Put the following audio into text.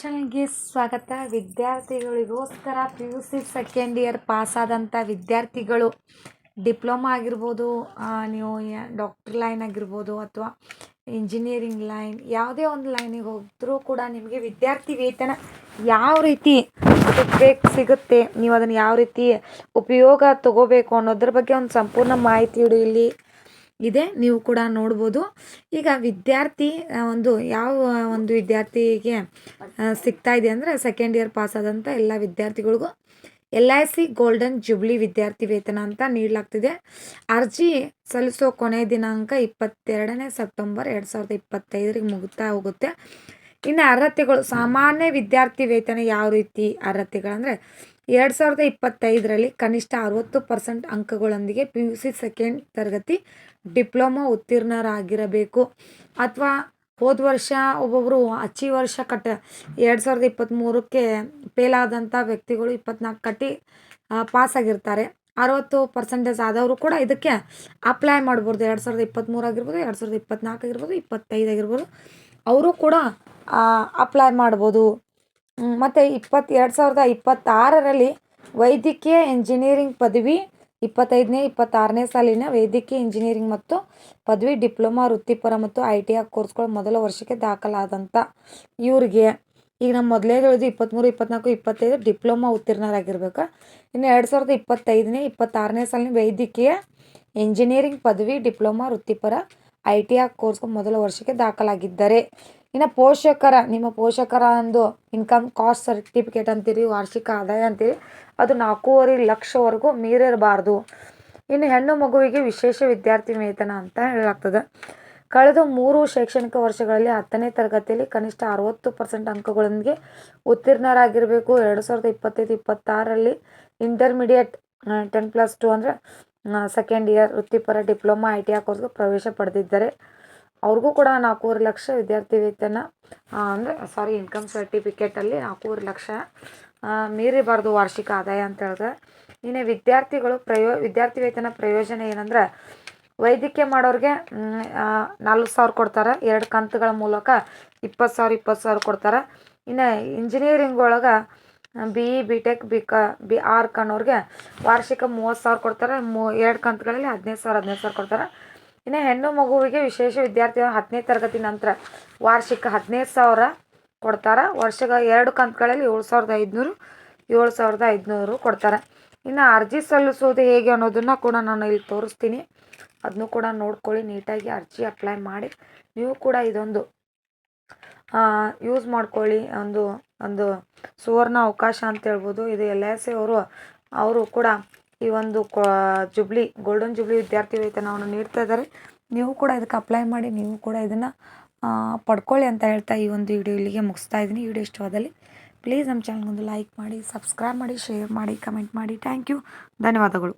ಚಾನಲ್ಗೆ ಸ್ವಾಗತ. ವಿದ್ಯಾರ್ಥಿಗಳಿಗೋಸ್ಕರ P U C second year ಪಾಸಾದಂಥ ವಿದ್ಯಾರ್ಥಿಗಳು ಡಿಪ್ಲೊಮಾ ಆಗಿರ್ಬೋದು ನೀವು ಡಾಕ್ಟ್ರ್ ಲೈನ್ ಆಗಿರ್ಬೋದು ಅಥವಾ ಇಂಜಿನಿಯರಿಂಗ್ ಲೈನ್ ಯಾವುದೇ ಒಂದು ಲೈನಿಗೆ ಹೋದರೂ ಕೂಡ ನಿಮಗೆ ವಿದ್ಯಾರ್ಥಿ ವೇತನ ಯಾವ ರೀತಿ ಸಿಗಬೇಕು, ಸಿಗುತ್ತೆ, ನೀವು ಅದನ್ನು ಯಾವ ರೀತಿ ಉಪಯೋಗ ತಗೋಬೇಕು ಅನ್ನೋದ್ರ ಬಗ್ಗೆ ಒಂದು ಸಂಪೂರ್ಣ ಮಾಹಿತಿ ಇಲ್ಲಿ. ಇದೆ, ನೀವು ಕೂಡ ನೋಡ್ಬೋದು. ಈಗ ವಿದ್ಯಾರ್ಥಿ ಒಂದು ಯಾವ ಒಂದು ವಿದ್ಯಾರ್ಥಿಗೆ ಸಿಗ್ತಾ ಇದೆ ಅಂದರೆ ಸೆಕೆಂಡ್ ಇಯರ್ ಪಾಸ್ ಆದಂಥ ಎಲ್ಲ ವಿದ್ಯಾರ್ಥಿಗಳಿಗೂ L I C golden jubilee ವಿದ್ಯಾರ್ಥಿ ವೇತನ ಅಂತ ನೀಡಲಾಗ್ತಿದೆ. ಅರ್ಜಿ ಸಲ್ಲಿಸೋ ಕೊನೆಯ ದಿನಾಂಕ ಇಪ್ಪತ್ತೆರಡನೇ ಸೆಪ್ಟೆಂಬರ್ ಎರಡು ಸಾವಿರದ ಇಪ್ಪತ್ತೈದರಿಗೆ ಮುಗುತ್ತಾ ಹೋಗುತ್ತೆ. ಇನ್ನು ಅರ್ಹತೆಗಳು, ಸಾಮಾನ್ಯ ವಿದ್ಯಾರ್ಥಿ ವೇತನ ಯಾವ ರೀತಿ ಅರ್ಹತೆಗಳಂದರೆ ಎರಡು ಸಾವಿರದ ಇಪ್ಪತ್ತೈದರಲ್ಲಿ ಕನಿಷ್ಠ ಅರವತ್ತು ಪರ್ಸೆಂಟ್ ಅಂಕಗಳೊಂದಿಗೆ ಪಿ ಯು ಸಿ ಸೆಕೆಂಡ್ ತರಗತಿ ಡಿಪ್ಲೊಮಾ ಉತ್ತೀರ್ಣರಾಗಿರಬೇಕು. ಅಥವಾ ಹೋದ ವರ್ಷ ಒಬ್ಬೊಬ್ಬರು ಅಚ್ಚಿ ವರ್ಷ ಕಟ್ಟ ಎರಡು ಸಾವಿರದ ಇಪ್ಪತ್ತ್ಮೂರಕ್ಕೆ ಫೇಲ್ ಆದಂಥ ವ್ಯಕ್ತಿಗಳು ಇಪ್ಪತ್ನಾಲ್ಕು ಕಟ್ಟಿ ಪಾಸ್ ಆಗಿರ್ತಾರೆ ಅರವತ್ತು ಪರ್ಸೆಂಟೇಜ್ ಆದವರು ಕೂಡ ಇದಕ್ಕೆ ಅಪ್ಲೈ ಮಾಡ್ಬೋದು. ಎರಡು ಸಾವಿರದ ಇಪ್ಪತ್ತ್ಮೂರು ಆಗಿರ್ಬೋದು, ಎರಡು ಸಾವಿರದ ಇಪ್ಪತ್ನಾಲ್ಕು ಆಗಿರ್ಬೋದು, ಇಪ್ಪತ್ತೈದು ಆಗಿರ್ಬೋದು. ಅವರು ಕೂಡ ಅಪ್ಲೈ ಮಾಡ್ಬೋದು. ಮತ್ತು ಇಪ್ಪತ್ತು ಎರಡು ಸಾವಿರದ ಇಪ್ಪತ್ತಾರರಲ್ಲಿ ವೈದ್ಯಕೀಯ ಇಂಜಿನಿಯರಿಂಗ್ ಪದವಿ, ಇಪ್ಪತ್ತೈದನೇ, ಇಪ್ಪತ್ತಾರನೇ ಸಾಲಿನ ವೈದ್ಯಕೀಯ ಇಂಜಿನಿಯರಿಂಗ್ ಮತ್ತು ಪದವಿ ಡಿಪ್ಲೊಮಾ ವೃತ್ತಿಪರ ಮತ್ತು ಐ ಟಿ ಐ ಕೋರ್ಸ್ಗಳು ಮೊದಲ ವರ್ಷಕ್ಕೆ ದಾಖಲಾದಂಥ ಇವರಿಗೆ. ಈಗ ನಮ್ಮ ಮೊದಲೇ ಹೇಳಿದ್ದು ಇಪ್ಪತ್ತ್ಮೂರು ಇಪ್ಪತ್ನಾಲ್ಕು, ಇಪ್ಪತ್ತೈದು ಡಿಪ್ಲೊಮಾ ಉತ್ತೀರ್ಣರಾಗಿರ್ಬೇಕು. ಇನ್ನು ಎರಡು ಸಾವಿರದ ಇಪ್ಪತ್ತೈದನೇ, ಇಪ್ಪತ್ತಾರನೇ ಸಾಲಿನ ವೈದ್ಯಕೀಯ ಇಂಜಿನಿಯರಿಂಗ್ ಪದವಿ, ಡಿಪ್ಲೊಮಾ ವೃತ್ತಿಪರ, ಐ ಟಿ ಐ ಕೋರ್ಸ್ಗಳು ಮೊದಲ ವರ್ಷಕ್ಕೆ ದಾಖಲಾಗಿದ್ದರೆ. ಇನ್ನು ಪೋಷಕರ, ನಿಮ್ಮ ಪೋಷಕರ ಒಂದು ಇನ್ಕಮ್ ಕಾಸ್ಟ್ ಸರ್ಟಿಫಿಕೇಟ್ ಅಂತೀರಿ, ವಾರ್ಷಿಕ ಆದಾಯ ಅಂತೀರಿ, ಅದು ನಾಲ್ಕೂವರೆ ಲಕ್ಷವರೆಗೂ ಮೀರಿರಬಾರ್ದು. ಇನ್ನು ಹೆಣ್ಣು ಮಗುವಿಗೆ ವಿಶೇಷ ವಿದ್ಯಾರ್ಥಿ ವೇತನ ಅಂತ ಹೇಳಲಾಗ್ತದೆ. ಕಳೆದ ಮೂರು ಶೈಕ್ಷಣಿಕ ವರ್ಷಗಳಲ್ಲಿ ಹತ್ತನೇ ತರಗತಿಯಲ್ಲಿ ಕನಿಷ್ಠ ಅರವತ್ತು ಪರ್ಸೆಂಟ್ ಅಂಕಗಳೊಂದಿಗೆ ಉತ್ತೀರ್ಣರಾಗಿರಬೇಕು. ಎರಡು ಸಾವಿರದ ಇಪ್ಪತ್ತೈದು, ಇಪ್ಪತ್ತಾರರಲ್ಲಿ ಇಂಟರ್ಮಿಡಿಯೇಟ್ ಟೆನ್ ಪ್ಲಸ್ ಟು ಅಂದರೆ ಸೆಕೆಂಡ್ ಇಯರ್ ವೃತ್ತಿಪರ ಡಿಪ್ಲೊಮಾ ಐ ಟಿ ಆ ಕೋರ್ಸ್ಗೆ ಪ್ರವೇಶ ಪಡೆದಿದ್ದರೆ ಅವ್ರಿಗೂ ಕೂಡ ನಾಲ್ಕೂವರೆ ಲಕ್ಷ ವಿದ್ಯಾರ್ಥಿ ವೇತನ ಅಂದರೆ ಸಾರಿ ಇನ್ಕಮ್ ಸರ್ಟಿಫಿಕೇಟಲ್ಲಿ ನಾಲ್ಕೂವರೆ ಲಕ್ಷ ಮೀರಿಬಾರ್ದು ವಾರ್ಷಿಕ ಆದಾಯ ಅಂತ ಹೇಳಿದ್ರೆ ಇನ್ನು ವಿದ್ಯಾರ್ಥಿಗಳು ಪ್ರಯೋ, ವಿದ್ಯಾರ್ಥಿ ವೇತನ ಪ್ರಯೋಜನ ಏನಂದ್ರೆ, ವೈದ್ಯಕೀಯ ಮಾಡೋರಿಗೆ ನಾಲ್ಕು ಸಾವಿರ ಕೊಡ್ತಾರೆ. ಎರಡು ಕಂತುಗಳ ಮೂಲಕ ಇಪ್ಪತ್ತು ಸಾವಿರ ಇಪ್ಪತ್ತು ಸಾವಿರ ಕೊಡ್ತಾರೆ. ಇನ್ನು ಇಂಜಿನಿಯರಿಂಗ್ ಒಳಗೆ B E B tech B ಕ ಬಿ ಆರ್ ಕಣ್ಣವ್ರಿಗೆ ವಾರ್ಷಿಕ ಮೂವತ್ತು ಸಾವಿರ ಕೊಡ್ತಾರೆ. ಮೂ, ಎರಡು ಕಂತುಗಳಲ್ಲಿ ಹದಿನೈದು ಸಾವಿರ ಹದಿನೈದು ಸಾವಿರ ಕೊಡ್ತಾರೆ. ಇನ್ನು ಹೆಣ್ಣು ಮಗುವಿಗೆ ವಿಶೇಷ ವಿದ್ಯಾರ್ಥಿ ಹತ್ತನೇ ತರಗತಿ ನಂತರ ವಾರ್ಷಿಕ ಹದಿನೈದು ಸಾವಿರ ಕೊಡ್ತಾರೆ. ವರ್ಷಗ ಎರಡು ಕಂತುಗಳಲ್ಲಿ ಏಳು ಸಾವಿರದ ಐದುನೂರು, ಏಳು ಸಾವಿರದ ಐದುನೂರು ಕೊಡ್ತಾರೆ. ಇನ್ನು ಅರ್ಜಿ ಸಲ್ಲಿಸೋದು ಹೇಗೆ ಅನ್ನೋದನ್ನು ಕೂಡ ನಾನು ಇಲ್ಲಿ ತೋರಿಸ್ತೀನಿ. ಅದನ್ನು ಕೂಡ ನೋಡ್ಕೊಳ್ಳಿ, ನೀಟಾಗಿ ಅರ್ಜಿ ಅಪ್ಲೈ ಮಾಡಿ. ನೀವು ಕೂಡ ಇದೊಂದು ಯೂಸ್ ಮಾಡ್ಕೊಳ್ಳಿ. ಒಂದು ಒಂದು ಸುವರ್ಣ ಅವಕಾಶ ಅಂತ ಹೇಳ್ಬೋದು. ಇದು ಎಲ್ ಐ ಸಿ ಅವರು ಅವರು ಕೂಡ ಈ ಒಂದು ಜುಬ್ಲಿ ಗೋಲ್ಡನ್ ಜುಬ್ಲಿ ವಿದ್ಯಾರ್ಥಿ ವೇತನವನ್ನು ನೀಡ್ತಾ ಇದ್ದಾರೆ. ನೀವು ಕೂಡ ಇದಕ್ಕೆ ಅಪ್ಲೈ ಮಾಡಿ, ನೀವು ಕೂಡ ಇದನ್ನು ಪಡ್ಕೊಳ್ಳಿ ಅಂತ ಹೇಳ್ತಾ ಈ ಒಂದು ವಿಡಿಯೋ ಇಲ್ಲಿಗೆ ಮುಗಿಸ್ತಾ ಇದ್ದೀನಿ. ವಿಡಿಯೋ ಇಷ್ಟವಾದಲ್ಲಿ ಪ್ಲೀಸ್ ನಮ್ಮ ಚಾನಲ್ಗೊಂದು ಲೈಕ್ ಮಾಡಿ ಸಬ್ಸ್ಕ್ರೈಬ್ ಮಾಡಿ ಶೇರ್ ಮಾಡಿ ಕಮೆಂಟ್ ಮಾಡಿ. ಥ್ಯಾಂಕ್ ಯು ಧನ್ಯವಾದಗಳು.